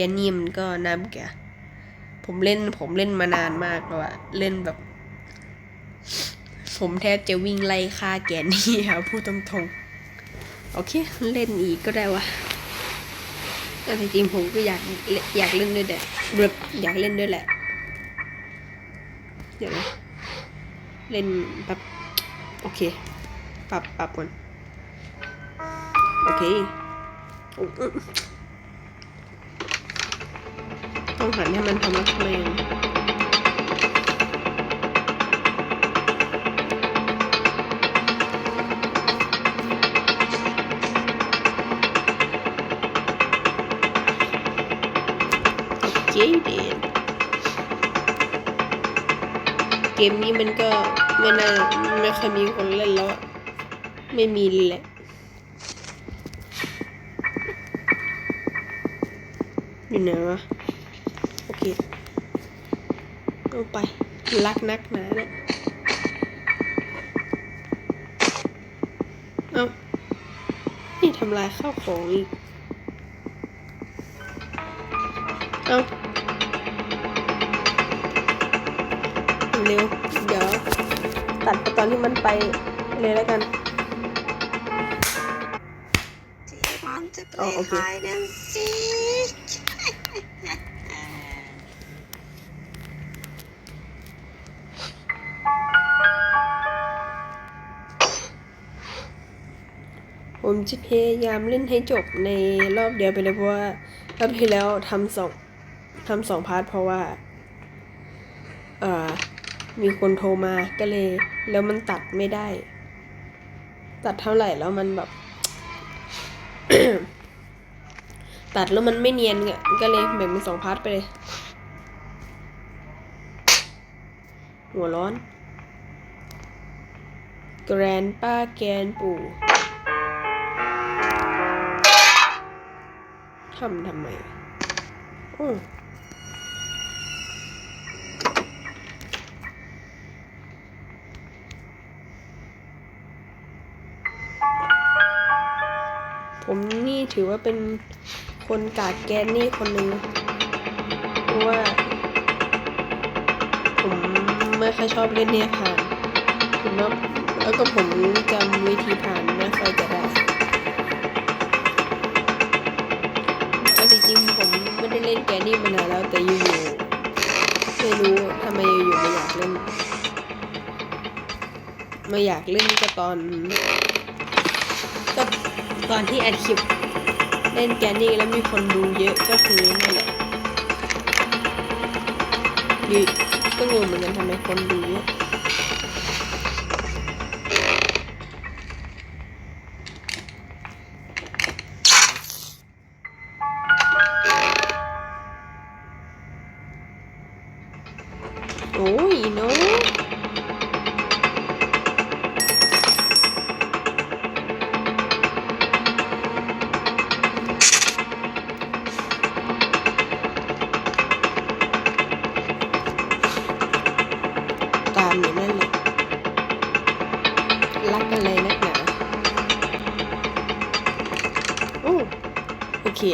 แกนี่มันก็น่าเบื่อผมเล่นผมเล่นมานานมากแล้วอะเล่นแบบ ผมแทบจะวิ่งไล่ฆ่าแกนี่ครับพูดตรงๆ โอเค เล่นอีกก็ได้วะแต่จริงๆผมก็อยากอยากเล่นด้วยแหละอยากเล่นด้วยแหละ เดี๋ยวนะเล่นแบบโอเค ปรับปรับก่อน โอเคอุ๊ยอุ๊ย ต้องหันให้มันทำมาแรงโอเคเดนเกมนี้มันก็ไม่น่าไม่เคอยมีคนเล่นแล้ว ไม่มีแหละอยู่ไหนวะ เอาไป รักนักหนาเนี่ยเอานี่ทำลายข้าวของอีก เอาเร็ว เดี๋ยว ตัดไปตอนที่มันไปเลยแล้วกัน Do you want to Oh, play ผมจะพยายามเล่นให้จบในรอบเดียวไปเลยเพราะว่ารอบที่แล้วทำสองทำสองพาร์ทเพราะว่า เอ่อ มีคนโทรมาก็เลย แล้วมันตัดไม่ได้ ตัดเท่าไหร่แล้วมันแบบ ตัดแล้วมันไม่เนียนอะก็เลยแบ่งเป็นสองพาร์ทไปเลย หัวร้อน แกรนป้าแกนปู่ ทำทำไมอืมผมนี่ถือว่าเป็นคนกาดแกนนี่คนหนึ่งเพราะว่า ผมไม่ค่อยชอบเล่นเนี่ยผ่านผมว่าแล้วก็ผมจำวิธีผ่านไม่ค่อยจะได้ ล่นแกนนี่มานานแล้วแต่อยู่ๆไม่รู้ทำไมอยู่ๆมาอยากเล่นมาอยากเล่นก็ตอนก็ตอนที่อัดคลิปเล่นแกนนี่แล้วมีคนดูเยอะก็คือนั่นแหละอยู่ก็งงเหมือนกันทำไมคนดูเยอะ เค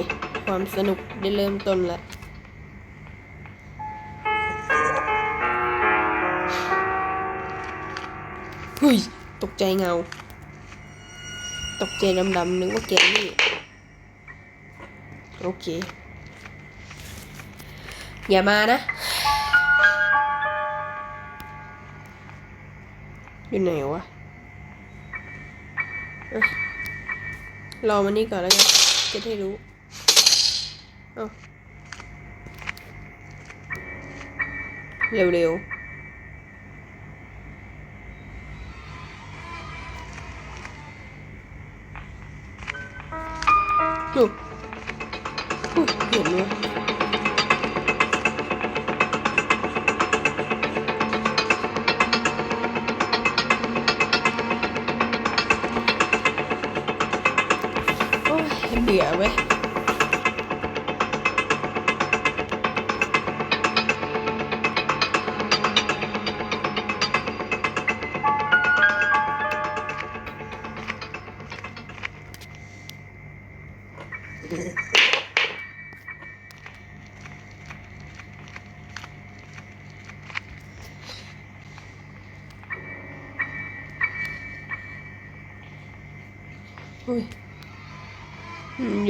ความสนุกได้เริ่มต้นแล้วเฮ้ย ตกใจเงา ตกใจดำๆนึกว่าแกนี่ โอเค อย่ามานะ อยู่ไหนวะรอมานี่ก่อนแล้วกันจะได้รู้ เอ้าเร็วๆดูอุ๊ยเ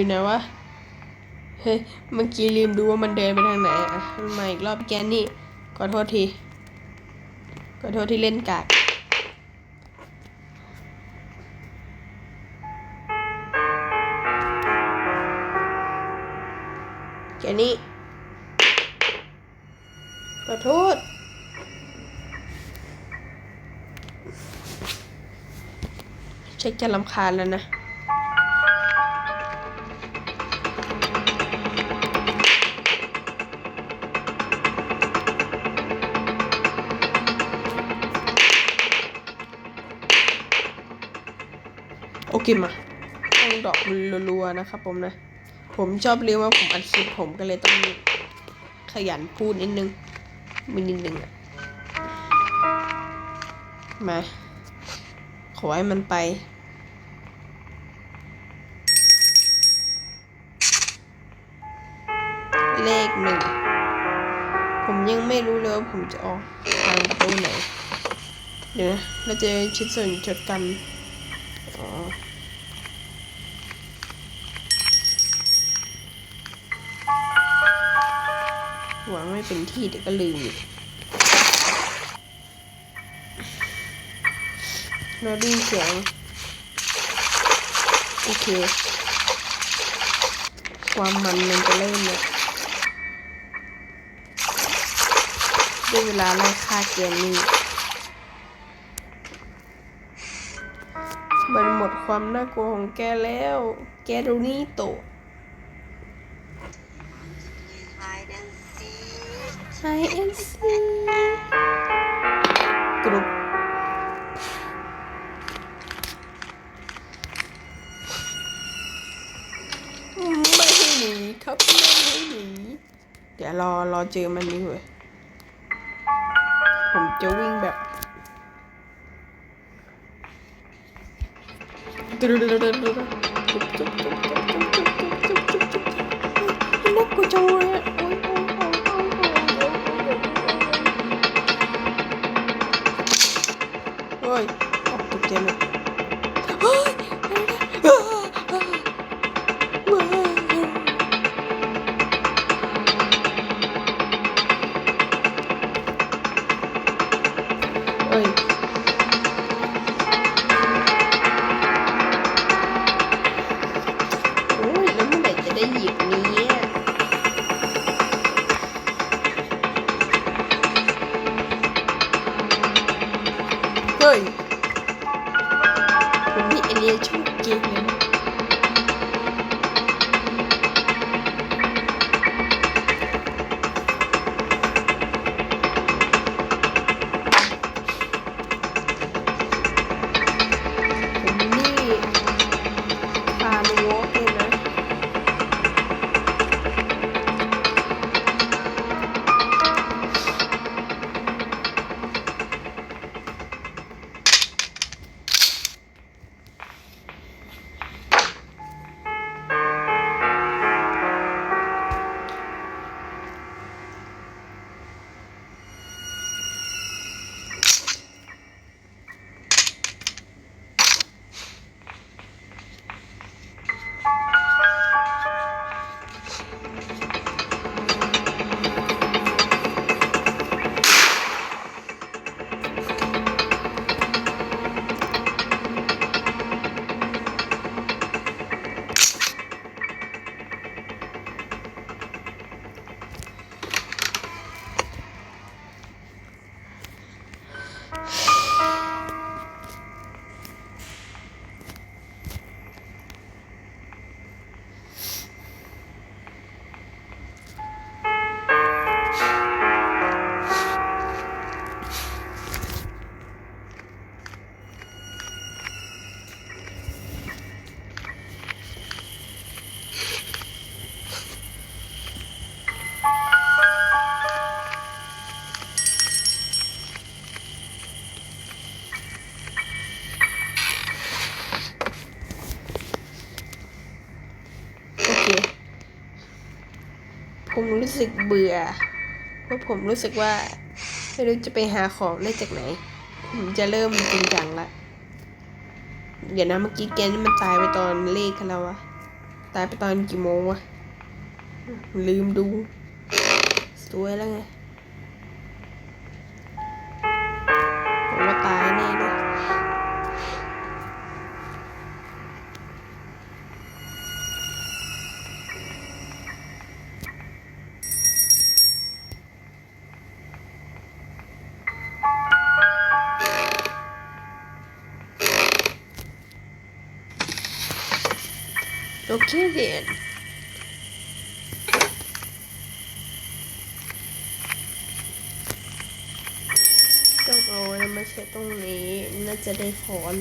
อืมอยู่ไหนวะ เฮ้ย เมื่อกี้ลืมดูว่ามันเดินไปทางไหนอะมันมาอีกรอบแกนนี่ ขอโทษที ขอโทษที่เล่นกากแกนี่ ขอโทษเช็คจะลำคาญแล้วนะ โอเคมาต้องดอกรัวๆนะครับผมนะ ผมชอบเรียกว่าผมอัดคลิปผมก็เลยต้องขยันพูดนิดนึงมีนิดนึงอะมา ขอให้มันไป เลขหนึ่ง ผมยังไม่รู้เลยว่าผมจะออกทางประตูไหน เดี๋ยวนะ เราจะชิดส่วนจดกันอ๋อ หวังไม่เป็นที่เดี๋ยวก็ลืมอีกเราด้ยินเสียงโอเค ความมันมันจะเริ่มแล้วได้เวลาไล่ฆ่าเกมนี้มันหมดความน่ากลัวของแกแล้ว แกดูนี่โต เจอมันนี่เว้ยผมจะวิ่งแบบลูกกูจะเว้ยเฮ้ยออกตกใจเลย oyun. Bir eliye çok geliyor. ผมรู้สึกเบื่อเพราะผมรู้สึกว่า ไม่รู้จะไปหาของได้จากไหน ผมจะเริ่มจริงจังละเดี๋ยวนะเมื่อกี้แกนี่มันตายไปตอนเลขกันแล้ววะตายไปตอนกี่โมงวะลืมดู สวยแล้วไง โอเคเดียนต้องเอาน้ำมาเช็ดตรงนี้น่าจะได้ถอน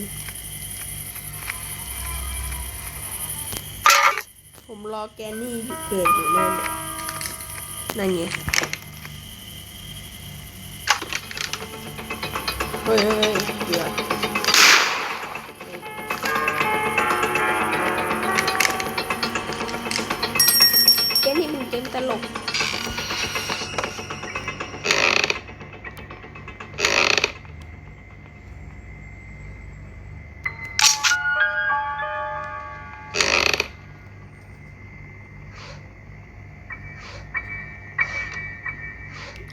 ผมรอแกนี่อยู่เกิดอยู่นั่นนั่นไงเฮ้ยเฮ้ยเดี๋ยว ตลก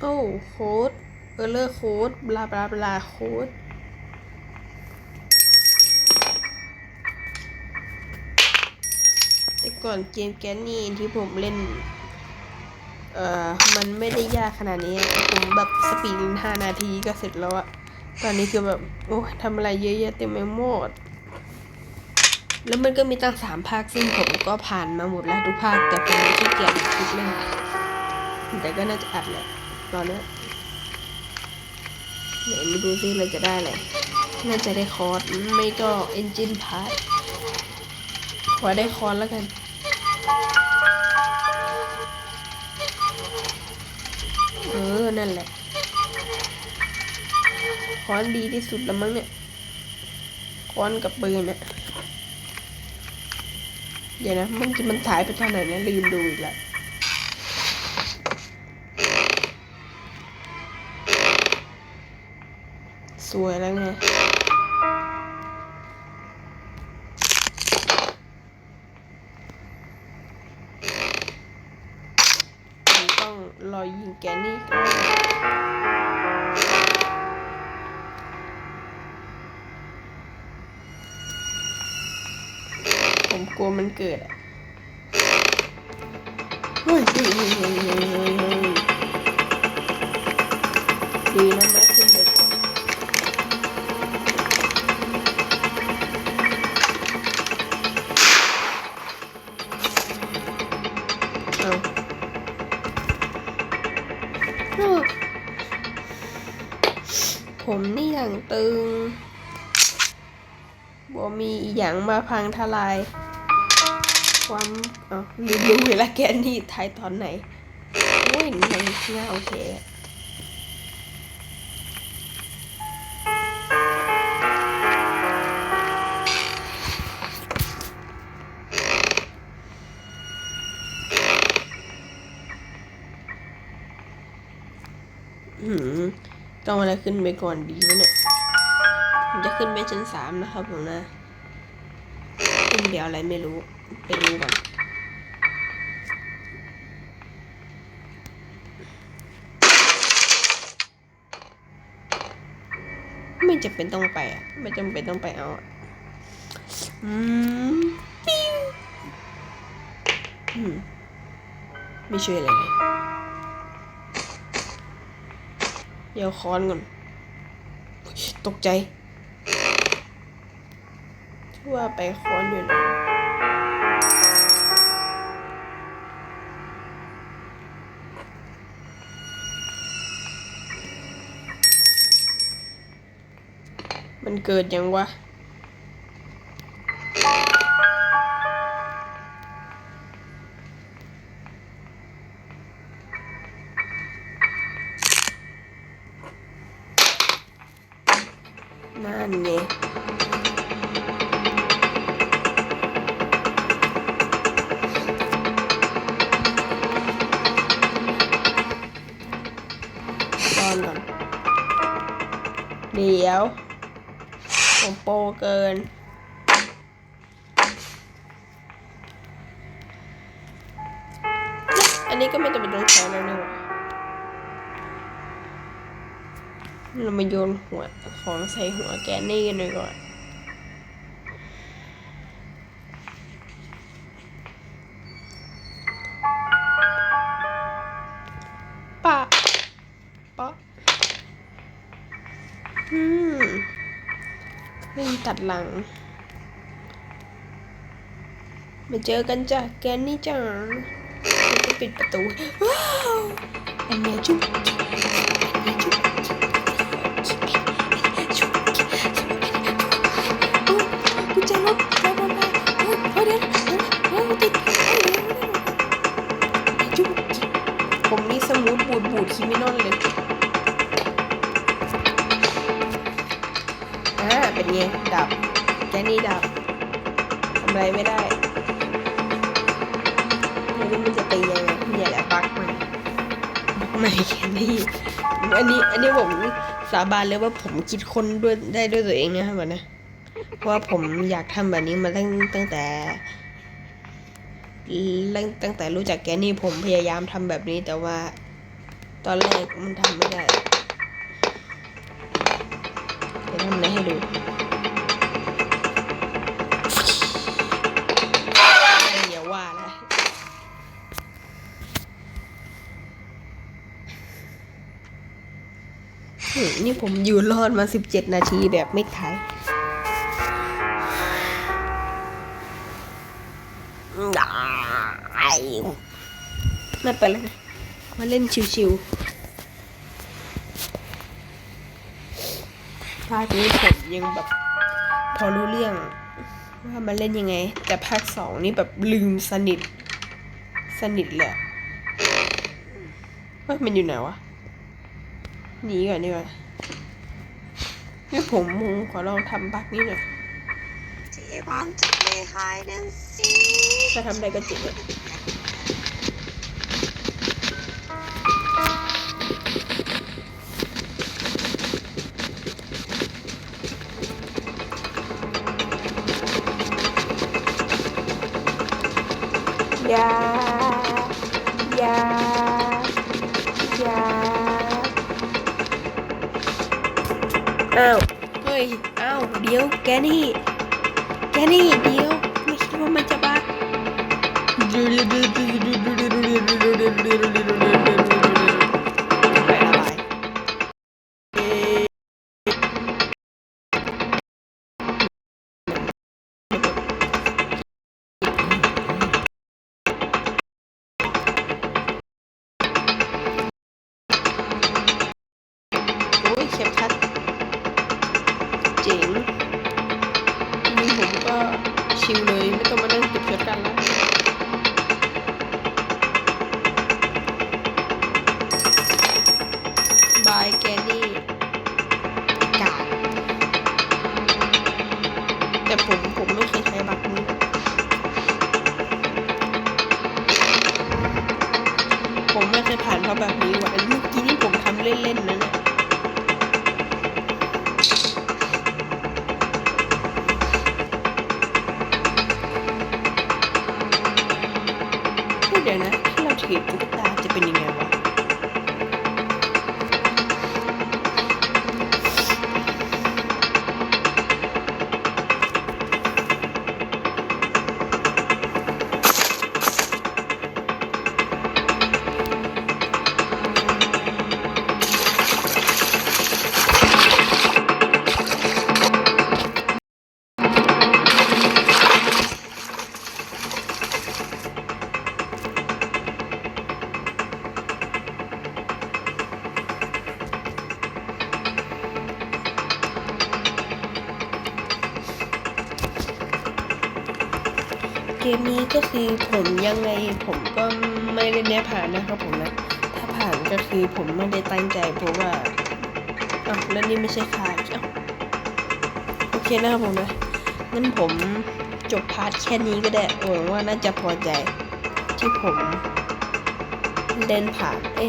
โอ้โค้ดเออเลอร์โค้ดบลาบลาบลาโค้ดแต่ก่อนเกมแกนนี่ที่ผมเล่น เอ่อมันไม่ได้ยากขนาดนี้ ผมแบบสปีดห้านาทีก็เสร็จแล้วอะตอนนี้คือแบบโอ้ยทำอะไรเยอะแยะเต็มไปหมด แล้วมันก็มีตั้งสามภาคซึ่งผมก็ผ่านมาหมดแล้วทุกภาค แต่ผมไม่ขี้เกียจคลิปเล่นแต่ก็น่าจะอัดแหละตอนนี้เดี๋ยวมาดูซิเราจะได้อะไรน่าจะได้คอร์สไม่ก็เอนจินพาร์ทขอได้คอนแล้วกัน ค้อนดีที่สุดแล้วมั้งเนี่ยค้อนกับปืนเนี่ยเดี๋ยวนะมันจะมันถ่ายไปตอนไหนเนี่ยลืมดูอีกแล้วสวยแล้วไงต้องรอยิงแกนี่ ผมกลัวมันเกิดเฮ้ยเฮ้ยเฮ้ยเฮ้ยเฮ้ยดีนะแม่ขึ้นไปก่อนเอาผมนี่อย่างตึงบ่มีอย่างมาพังทลาย ความเอาลืมดูเวลาแกนี่ถ่ายตอนไหนโอ้ยมันง่ายโอเคหืมต้องอะไรขึ้นไปก่อนดีวะเนี่ยผมจะขึ้นไปชั้นสามนะครับผมนะขึ้นเดี๋ยวอะไรไม่รู้ ไปดูก่อนไม่จำเป็นต้องไปอะ ไม่จำเป็นต้องไปเอาอะอืมปิ้วอืมไม่ช่วยอะไรเลยเดี๋ยวค้อนก่อน ตกใจว่าไปค้อนอยู่นะ มันเกิดยังวะ โปเกิน อันนี้ก็ไม่จะเป็นต้องใช้แล้วนี่หว่าเรามาโยนหัวของใส่หัวแกนี่กันดีกว่า หลัง มาเจอกันจ้ะแกนนี่จ้าแล้วก็ปิดประตูว้าวอันนี้จุ๊บจุ๊บอันเนียจุ๊บจุ๊บจุ๊บจุ๊บโอ้กุญแจรถรถรถรถเฮ้ยเดี๋ยวเดี๋ยติดผมนี่สมูทบูดบูดคิมินอนเลย ไงดับแกนี่ดับทำอะไรไม่ได้ไม่รู้มันจะตียังไงเนี่ยแหละบักมันบักใหม่แค่นี้อันนี้อันนี้ผมสาบานเลยว่าผมคิดคนด้วยได้ด้วยตัวเองนะครับนะเพราะว่าผมอยากทำแบบนี้มาตั้งตั้งแต่ตั้งตั้งแต่รู้จักแกนี่ผมพยายามทำแบบนี้แต่ว่า ตอนแรกมันทำไม่ได้ ดี๋ยวทำอะไรให้ดูอย่าว่านะนี่ผมอยู่รอดมาสิบเจ็ดนาทีแบบไม่ขายไม่เป็นไรมาเล่นชิวๆาคนี้ผมยังแบบ พอรู้เรื่องว่ามันเล่นยังไง แต่ภาคสองนี่แบบลืมสนิท สนิทเลยอะว่ามันอยู่ไหนวะหนีก่อนดีกว่าให้ผมมุงขอลองทำบักนี้หน่อยที่พร้อมจะไปหายนั่นสิจะทำได้ก็จริงอะอย่ ดี๋ยวแกนี่ แกนี่ คือผมไม่ได้ตั้งใจเพราะว่าอ้าวแล้วนี่ไม่ใช่คาร์ดอ้าโอเคนะครับผมนะงั้นผมจบพาร์ทแค่นี้ก็ได้หวังว่าน่าจะพอใจที่ผมเล่นผ่านเอ้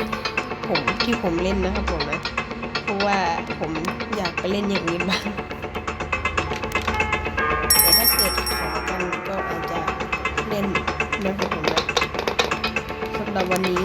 ผมที่ผมเล่นนะครับผมนะเพราะว่าผมอยากไปเล่นอย่างอื่นบ้างแต่ถ้าเกิดขอกันก็อาจจะเล่นนะครับผมนะสำหรับวันนี้